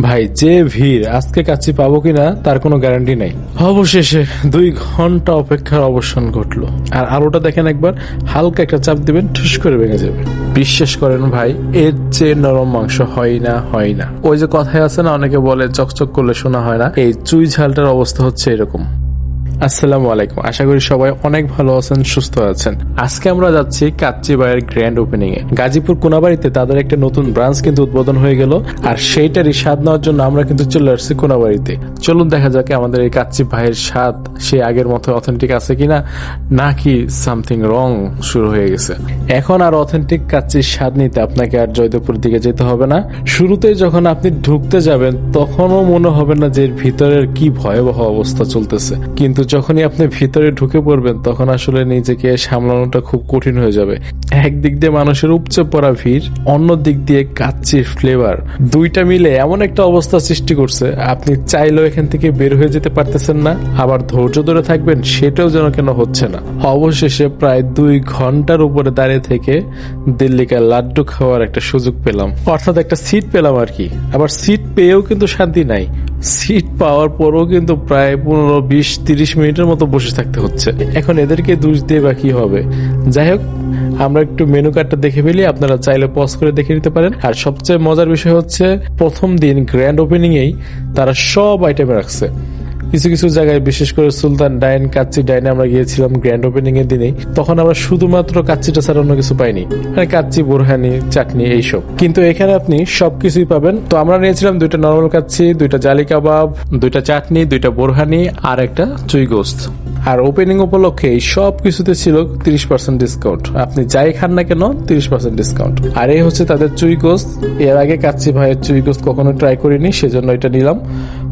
ভাই যে ভিড় আজকে কাছি পাবো কিনা তার কোনো গ্যারান্টি নাই। অবশেষে দুই ঘণ্টা অপেক্ষার অবসান ঘটলো। আর আলোটা দেখেন একবার হালকা একটা চাপ দিবেন ঠুস করে ভেঙে যাবে। বিশ্বাস করেন ভাই এর চেয়ে নরম মাংস হয় না হয় না। ওই যে কথায় আছে না অনেকে বলে চকচক করলে শোনা হয় না। এই চুই ঝালটার অবস্থা হচ্ছে এরকম। আসসালামু আলাইকুম। আশা করি সবাই অনেক ভালো আছেন, সুস্থ আছেন। আজকে আমরা যাচ্ছি কাচ্চি বাইয়ের গ্র্যান্ড ওপেনিং এ। গাজীপুর কোনাবাড়িতে তাদের একটা নতুন ব্রাঞ্চ কিন্তু উদ্বোধন হয়ে গেল, আর সেইটারই স্বাদ নেওয়ার জন্য আমরা কিন্তু চলে আসছি কোনাবাড়িতে। চলুন দেখা যাক আমাদের এই কাচ্চি ভাইয়ের স্বাদ আগের মতো অথেন্টিক আছে কিনা, নাকি সামথিং রং শুরু হয়ে গেছে। এখন আর অথেন্টিক কাচ্চির স্বাদ নিতে আপনাকে আর জয়দেবপুর দিকে যেতে হবে না। শুরুতেই যখন আপনি ঢুকতে যাবেন, তখনও মনে হবে না যে ভিতরের কি ভয়াবহ অবস্থা চলতেছে। কিন্তু যখনই আপনি ভিতরে ঢুকে পড়বেন, তখন আসলে নিজেকে সামলানোটা খুব কঠিন হয়ে যাবে। একদিক দিয়ে মানুষের উপচে পড়া ভিড়, অন্য দিক দিয়ে কাচ্চির ফ্লেভার দুইটা মিলে এমন একটা অবস্থা সৃষ্টি করছে, আপনি চাইলেও এখান থেকে বের হয়ে যেতে পারতেছেন না, আবার ধৈর্য ধরে থাকবেন, সেটাও যেন কেন হচ্ছে না। অবশেষে প্রায় দুই ঘণ্টার উপরে দাঁড়িয়ে থেকে দিল্লিকার লাড্ডু খাওয়ার একটা সুযোগ পেলাম। অর্থাৎ একটা সিট পেলাম আর কি। আবার সিট পেয়েও কিন্তু শান্তি নাই। সিট পাওয়ার পরও কিন্তু প্রায় পনেরো, বিশ, তিরিশ মিনিটের মতো বসে থাকতে হচ্ছে। এখন এদেরকে দোষ দিয়ে বা কি হবে? যাই হোক, আমরা একটু মেনু কার্ডটা দেখে ফেলি, আপনারা চাইলে পজ করে দেখে নিতে পারেন। আর সবচেয়ে মজার বিষয় হচ্ছে, প্রথম দিন গ্র্যান্ড ওপেনিং এই তারা সব আইটেম রাখছে। কিছু কিছু জায়গায়, বিশেষ করে সুলতান ডাইন কাচ্চি ডাইনে আমরা গিয়েছিলাম গ্র্যান্ড ওপেনিং এর দিনেই, তখন আমরা শুধুমাত্র কাচ্চিটা ছাড়া অন্য কিছু পাইনি। মানে কাচ্চি, বোরহানি, চাটনি এইসব। কিন্তু এখানে আপনি সবকিছুই পাবেন। তো আমরা নিয়েছিলাম দুইটা নর্মাল কাচ্চি, দুইটা জালি কাবাব, দুইটা চাটনি, দুইটা বোরহানি, আর একটা চুই গোস্ত। আর ওপেনিং উপলক্ষে সব কিছুতে ছিল তিরিশ পার্সেন্ট ডিসকাউন্ট আপনি যাই খান না কেন, তিরিশ পার্সেন্ট ডিসকাউন্ট আর এই হচ্ছে তাদের চুই গোস্ত। এর আগে কাচ্চি ভাইয়ের চুই গোস্ত কখনো ট্রাই করিনি, সেজন্য এটা নিলাম।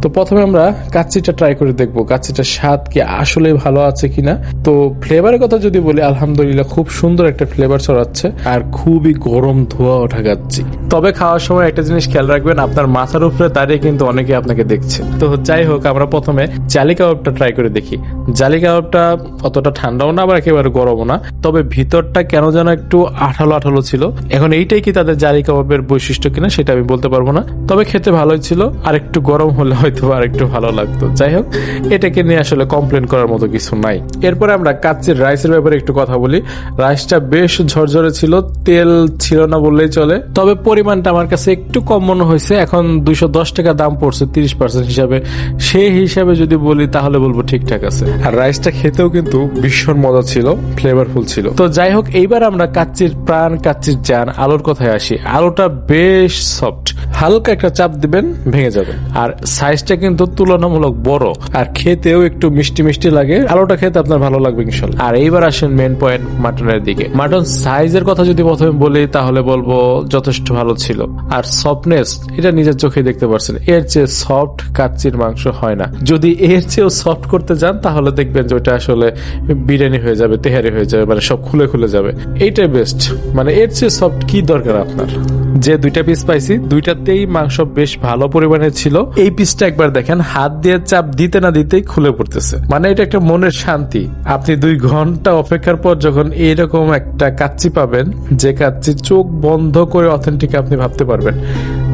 তো প্রথমে আমরা কাচ্চিটা ট্রাই করে দেখব কাচ্চিটার স্বাদ কি আসলে ভালো আছে কিনা। তো ফ্লেভারের কথা যদি বলি, আলহামদুলিল্লাহ খুব সুন্দর একটা ফ্লেভার ছড়াচ্ছে আর খুবই গরম ধোয়া ওঠা কাচ্চি। তবে খাওয়ার সময় একটা জিনিস খেয়াল রাখবেন, আপনার মাথার উপরে দাঁড়িয়ে কিন্তু অনেকে আপনাকে দেখছে। তো যাই হোক, আমরা প্রথমে জালি কাবাবটা ট্রাই করে দেখি। জালি কাবাবটা অতটা ঠান্ডাও না, আবার একেবারে গরমও না, তবে ভিতরটা কেন যেন একটু আঠালো আঠালো ছিল। এখন এইটাই কি তাদের জালি কাবাবের বৈশিষ্ট্য কিনা, সেটা আমি বলতে পারব না। তবে খেতে ভালোই ছিল, আর একটু গরম হলে হয়তো আর একটু ভালো লাগতো। যাই হোক, এটাকে নিয়ে আসলে কমপ্লেন করার মতো কিছু নাই। এরপরে আমরা কাচ্চির রাইসের ব্যাপারে একটু কথা বলি। রাইসটা বেশ ঝরঝরে ছিল, তেল ছিল না বললেই চলে। তবে পরিমাণটা আমার কাছে একটু কম মনে হয়েছে। এখন দুইশো দশ টাকা দাম পড়ছে, তিরিশ পার্সেন্ট হিসাবে। সেই হিসাবে যদি বলি, তাহলে বলব ঠিকঠাক আছে। আর রাইসটা খেতেও কিন্তু ভীষণ মজা ছিল ফ্লেভারফুল ছিল। তো যাই হোক, এইবার আমরা কাচ্চির প্রাণ, কাচ্চির জান, আলুর কথায় আসি। আলুটা বেশ সফট হালকা একটা চাপ দিবেন, ভেঙে যাবে। আর সাইজটা কিন্তু তুলনামূলক বড়। আর খেতেও একটু মিষ্টি মিষ্টি লাগে। আলুটা খেতে আপনার ভালো লাগবে ইনশাল্লাহ। আর এইবার আসেন মেন পয়েন্ট মাটনের দিকে। মাটন সাইজের কথা যদি প্রথমে বলি, তাহলে বলব যথেষ্ট ভালো ছিল। আর সফটনেস এটা নিজের চোখে দেখতে পারছেন। এর চেয়ে সফট কাচ্চির মাংস হয় না। যদি এর চেয়েও সফট করতে যান, তাহলে দেখবেন যে ওটা আসলে বিরিয়ানি হয়ে যাবে, তেহারি হয়ে যাবে মানে সব খুলে খুলে যাবে। এইটাই বেস্ট মানে এর চেয়ে সফট কি দরকার আপনার? যে দুইটা পিস পাইছি, দুইটাতেই মাংস বেশ ভালো পরিমাণে ছিল। এই পিসটা একবার দেখেন, হাত দিয়ে চাপ দিতে না দিতেই খুলে পড়তেছে। মানে এটা একটা মনের শান্তি। আপনি দুই ঘণ্টা অপেক্ষার পর যখন এইরকম একটা কাচ্চি পাবেন, যে কাচ্চি চোখ বন্ধ করে অথেন্টিক আপনি ভাবতে পারবেন,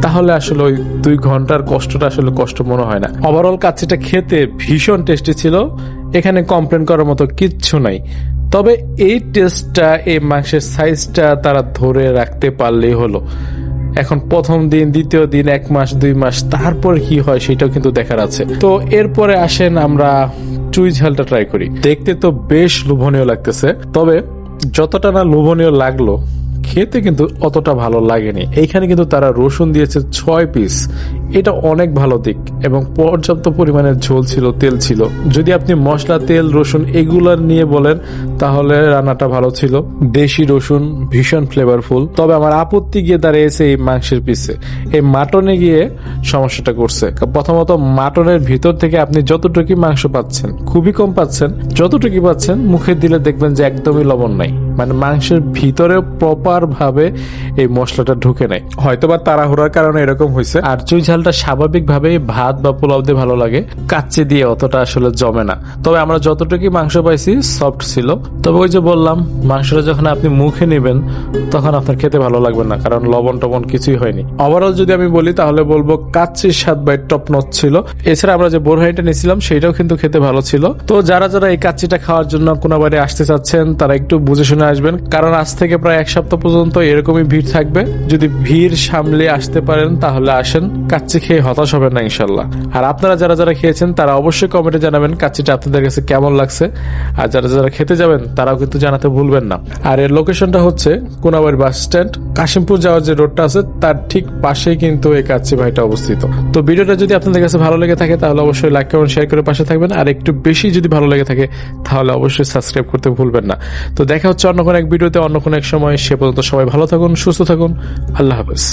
তাহলে আসলে ওই দুই ঘণ্টার কষ্টটা আসলে কষ্ট মনে হয় না। ওভারঅল কাচ্চিটা খেতে ভীষণ টেস্টি ছিল। এখানে কমপ্লেন করার মতো কিচ্ছু নাই। তবে এই টেস্টটা এই মাংসের সাইজটা তারা ধরে রাখতে পারলেই হলো। এখন প্রথম দিন, দ্বিতীয় দিন, এক মাস, দুই মাস, তারপর কি হয় সেটাও কিন্তু দেখার আছে। তো এরপরে আসেন আমরা চুই ঝালটা ট্রাই করি। দেখতে তো বেশ লোভনীয় লাগতেছে, তবে যতটা না লোভনীয় লাগল খেতে কিন্তু অতটা ভালো লাগেনি। এইখানে কিন্তু তারা রসুন দিয়েছে ছয় পিস এটা অনেক ভালো দিক এবং পর্যাপ্ত পরিমাণের ঝোল ছিল, তেল ছিল। যদি আপনি মশলা, তেল, রসুন এগুলা নিয়ে বলেন, তাহলে রান্নাটা ভালো ছিল। দেশি রসুন ভীষণ ফ্লেভারফুল তবে আমার আপত্তি গিয়ে দাঁড়িয়েছে এই মাংসের পিসে এই মাটনে গিয়ে সমস্যাটা করছে। প্রথমত মাটনের ভিতর থেকে আপনি যতটুকু মাংস পাচ্ছেন, খুবই কম পাচ্ছেন যতটুকু পাচ্ছেন, মুখে দিলে দেখবেন যে একদমই লবণ নাই। মানে মাংসের ভিতরে প্রপার ভাবে এই মশলাটা ঢুকে নাই হয়তো বা তাড়াহুড়ার কারণে এরকম হয়েছে। আর চুই ঝালটা স্বাভাবিক ভাবে ভাত বা পোলাও দিয়ে ভালো লাগে। কাচ্চি দিয়ে অতটা আসলে জমে না। তবে আমরা যতটুকু মাংস পাইছি সফট ছিল। তবে ওই যে বললাম, মাংসটা যখন আপনি মুখে নেবেন, তখন আপনার খেতে ভালো লাগবে না, কারণ লবণ টবণ কিছুই হয়নি। ওভারঅল যদি আমি বলি, তাহলে বলব কাচ্চির স্বাদ বাই টপ নচ ছিল। এছাড়া আমরা যে বোরহাইটা নিয়েছিলাম, সেটাও কিন্তু খেতে ভালো ছিল। তো যারা যারা এই কাচ্চিটা খাওয়ার জন্য কোনো কোনোবারে আসতে চাচ্ছেন, তারা একটু বুঝে শুনে আসবেন, কারণ আজ থেকে প্রায় এক সপ্তাহ পর্যন্ত এরকমই ভিড় থাকবে। যদি ভিড় সামলে আসতে পারেন, তাহলে আসেন। কাচ্চি খেয়ে হতাশ হবেন না, ইনশাল্লাহ। আর আপনারা যারা যারা খেয়েছেন, তারা অবশ্যই কমেন্টে জানাবেন কাচ্চিটা আপনাদের কাছে কেমন লাগছে। আর যারা যারা খেতে যাবেন, তারাও কিন্তু জানাতে ভুলবেন না। আর এর লোকেশনটা হচ্ছে কোনাবাড়ি বাস স্ট্যান্ড। কাশিমপুর যাওয়ার যে রোডটা আছে, তার ঠিক পাশেই কিন্তু এই কাচ্চি ভাইটা অবস্থিত। তো ভিডিওটা যদি আপনাদের কাছে ভালো লেগে থাকে, তাহলে অবশ্যই লাইক কমেন্ট শেয়ার করে পাশে থাকবেন। আর একটু বেশি যদি ভালো লেগে থাকে, তাহলে অবশ্যই সাবস্ক্রাইব করতে ভুলবেন না। তো দেখা হচ্ছে অন্য কোনো এক ভিডিওতে, অন্য কোনো এক সময়, সে পর্যন্ত সবাই ভালো থাকুন, সুস্থ থাকুন। আল্লাহ হাফেজ।